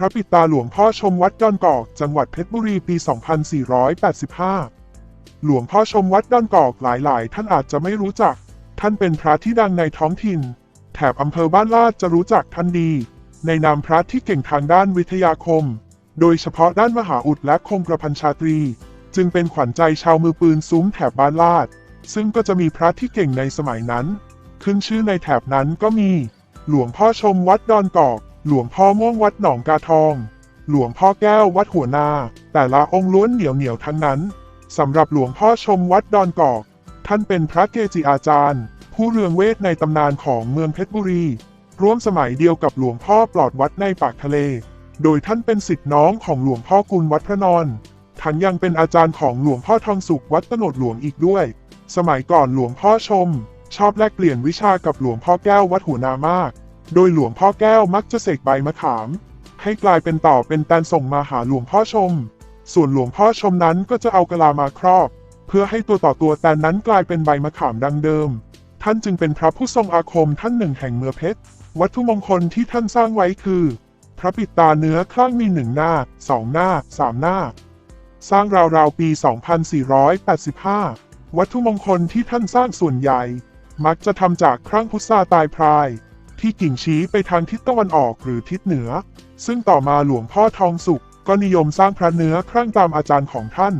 ระปิดตาหลวงพ่อชมวัดดอนกอก จังหวัดเพชรบุรีปี 2485 หลวงพ่อชมวัดดอนกอกหลายๆ ท่านอาจจะไม่รู้จัก ท่านเป็นพระที่ดังในท้องถิ่น แถบอำเภอบ้านลาดจะรู้จักท่านดี ในนามพระที่เก่งทางด้านวิทยาคม โดยเฉพาะด้านมหาอุดและคงกระพันชาตรี จึงเป็นขวัญใจชาวมือปืนซุ้มแถบบ้านลาด ซึ่งก็จะมีพระที่เก่งในสมัยนั้น ขึ้นชื่อในแถบนั้นก็มี หลวงพ่อชมวัดดอนกอก หลวงพ่อม่วงวัดหนองกาทอง หลวงพ่อแก้ววัดหัวนา แต่ละองค์ล้วนเหนียวเหนียวทั้งนั้นสำหรับหลวงพ่อชมวัดดอนกอก ท่านเป็นพระเกจิอาจารย์ ผู้เรืองเวทในตำนานของเมืองเพชรบุรี ร่วมสมัยเดียวกับหลวงพ่อปลอดวัดในปากทะเล โดยท่านเป็นสิทธิน้องของหลวงพ่อกุลวัดพระนอนทั้งยังเป็นอาจารย์ของหลวงพ่อทองสุขวัดตโนดหลวงอีกด้วย สมัยก่อนหลวงพ่อชม ชอบแลกเปลี่ยนวิชากับหลวงพ่อแก้ววัดหัวนามาก โดยหลวงพ่อแก้วมักจะเสกใบมะขาม ให้กลายเป็นต่อเป็นแตนส่งมาหาหลวงพ่อชม ส่วนหลวงพ่อชมนั้นก็จะเอากะลามาครอบ เพื่อให้ตัวต่อตัวแตนนั้นกลายเป็นใบมะขามดังเดิม ท่านจึงเป็นพระผู้ทรงอาคมท่านหนึ่งแห่งเมืองเพชร วัตถุมงคลที่ท่านสร้างไว้คือ พระปิดตาเนื้อคลั่งมีหนึ่งหน้าสองหน้าสามหน้า สร้างราวๆปี 2485 วัตถุมงคลที่ท่านสร้างส่วนใหญ่ มักจะทำจากครั่งพุทราตายพราย ที่กิ่งชี้ไปทางทิศตะวันออกหรือทิศเหนือ ซึ่งต่อมาหลวงพ่อทองสุขก็นิยมสร้างพระเนื้อครั่งตามอาจารย์ของท่าน